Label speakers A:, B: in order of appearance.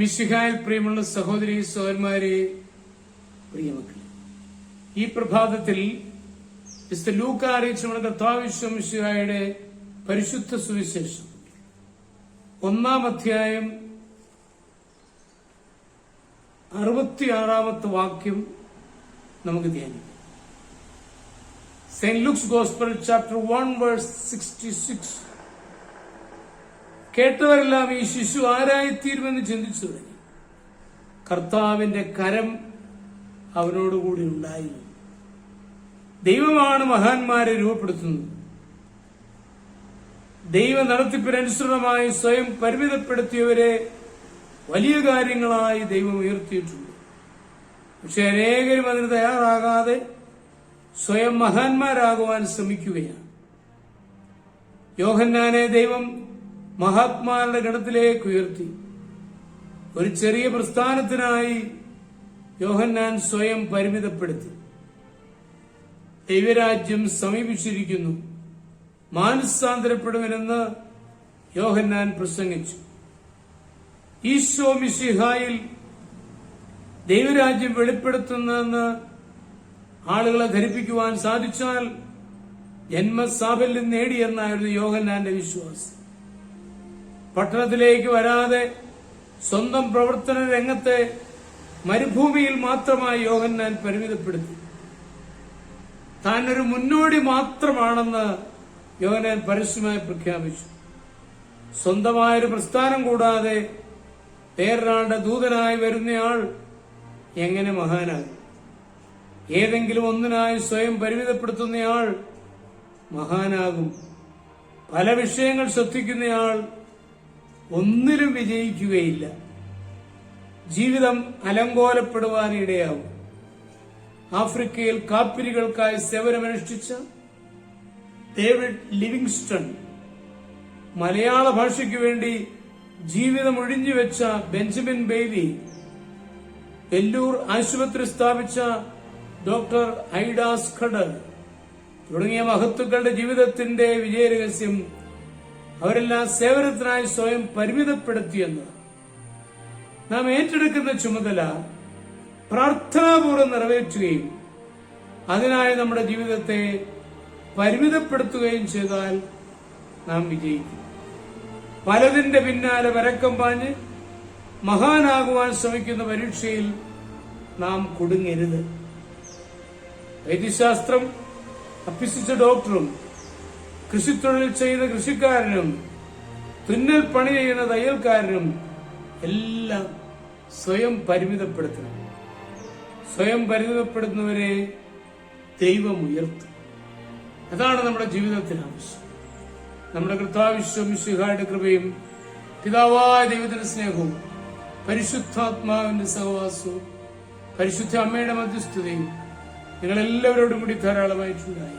A: മിശിഹായിൽ പ്രിയമുള്ള സഹോദരി സഹോദരന്മാരെ പ്രിയമക്കളെ ഈ പ്രഭാതത്തിൽ മിസ്റ്റർ ലൂക്ക അറിയിച്ചുള്ള കർത്താവിശ്വ മിശിഹായുടെ പരിശുദ്ധ സുവിശേഷം ഒന്നാം അധ്യായം അറുപത്തിയാറാമത്തെ വാക്യം നമുക്ക് ധ്യാനിക്കാം. Saint Luke's gospel chapter one verse sixty six. കേട്ടവരെല്ലാം ഈ ശിശു ആരായിത്തീരുമെന്ന് ചിന്തിച്ചു തുടങ്ങി. കർത്താവിന്റെ കരം അവനോടുകൂടി ഉണ്ടായി. ദൈവമാണ് മഹാന്മാരെ രൂപപ്പെടുത്തുന്നത്. ദൈവ നടത്തിപ്പിനനുസൃതമായി സ്വയം പരിമിതപ്പെടുത്തിയവരെ വലിയ കാര്യങ്ങളായി ദൈവം ഉയർത്തിയിട്ടുണ്ട്. പക്ഷെ അനേകരും അതിന് തയ്യാറാകാതെ സ്വയം മഹാന്മാരാകുവാൻ ശ്രമിക്കുകയാണ്. യോഹന്നാനെ ദൈവം മഹാത്മാരുടെ ഗണത്തിലേക്ക് ഉയർത്തി. ഒരു ചെറിയ പ്രസ്ഥാനത്തിനായി യോഹന്നാൻ സ്വയം പരിമിതപ്പെടുത്തി. ദൈവരാജ്യം സമീപിച്ചിരിക്കുന്നു. മാനസാന്തരപ്പെടുമെന്ന് യോഹന്നാൻ പ്രസംഗിച്ചു. ഈശോ മിശിഹായിൽ ദൈവരാജ്യം വെളിപ്പെടുത്തുന്നതെന്ന് ആളുകളെ ധരിപ്പിക്കുവാൻ സാധിച്ചാൽ ജന്മസാഫല്യം നേടിയെന്നായിരുന്നു യോഹന്നാന്റെ വിശ്വാസം. പട്ടണത്തിലേക്ക് വരാതെ സ്വന്തം പ്രവർത്തന രംഗത്തെ മരുഭൂമിയിൽ മാത്രമായി യോഹന്നാൻ പരിമിതപ്പെടുത്തി. താൻ ഒരു മുന്നോടി മാത്രമാണെന്ന് യോഹന്നാൻ പരസ്യമായി പ്രഖ്യാപിച്ചു. സ്വന്തമായൊരു പ്രസ്ഥാനം കൂടാതെ വേറൊരാളുടെ ദൂതനായി വരുന്നയാൾ എങ്ങനെ മഹാനാകും ഏതെങ്കിലും ഒന്നിനായി സ്വയം പരിമിതപ്പെടുത്തുന്നയാൾ മഹാനാകും. പല വിഷയങ്ങൾ ശ്രദ്ധിക്കുന്നയാൾ ഒന്നിലും വിജയിക്കുകയില്ല. ജീവിതം അലങ്കോലപ്പെടുവാൻ ഇടയാവും ആഫ്രിക്കയിൽ കാപ്പിരികൾക്കായി സേവനമനുഷ്ഠിച്ച ഡേവിഡ് ലിവിങ്സ്റ്റൺ മലയാള ഭാഷയ്ക്ക് വേണ്ടി ജീവിതം ഒഴിഞ്ഞുവെച്ച ബെഞ്ചമിൻ ബെയ്ലി വെല്ലൂർ ആശുപത്രി സ്ഥാപിച്ച ഡോക്ടർ ഐഡാസ് ഖഡർ തുടങ്ങിയ മഹത്തുക്കളുടെ ജീവിതത്തിന്റെ വിജയരഹസ്യം അവരെല്ലാം സേവനത്തിനായി സ്വയം പരിമിതപ്പെടുത്തിയെന്ന് നാം ഏറ്റെടുക്കുന്ന ചുമതല പ്രാർത്ഥനാപൂർവം നിറവേറ്റുകയും അതിനായി നമ്മുടെ ജീവിതത്തെ പരിമിതപ്പെടുത്തുകയും ചെയ്താൽ നാം വിജയിക്കും. പലതിന്റെ പിന്നാലെ വരക്കം പാഞ്ഞ് മഹാനാകുവാൻ ശ്രമിക്കുന്ന പരീക്ഷയിൽ നാം കുടുങ്ങരുത്. വൈദ്യശാസ്ത്രം അഭ്യസിച്ച ഡോക്ടറും കൃഷിത്തൊഴിൽ ചെയ്ത കൃഷിക്കാരനും തുന്നൽ പണി ചെയ്യുന്ന തയ്യൽക്കാരനും എല്ലാം സ്വയം പരിമിതപ്പെടുത്തണം. സ്വയം പരിമിതപ്പെടുന്നവരെ ദൈവം ഉയർത്തും. അതാണ് നമ്മുടെ ജീവിതത്തിൽ ആവശ്യം. നമ്മുടെ കൃത്താവിശ്വം ശിഹായുടെ കൃപയും പിതാവായ ദൈവത്തിന്റെ സ്നേഹവും പരിശുദ്ധാത്മാവിന്റെ സഹവാസവും പരിശുദ്ധ അമ്മയുടെ മധ്യസ്ഥതയും നിങ്ങളെല്ലാവരോടും കൂടി ധാരാളമായിട്ടുണ്ടായി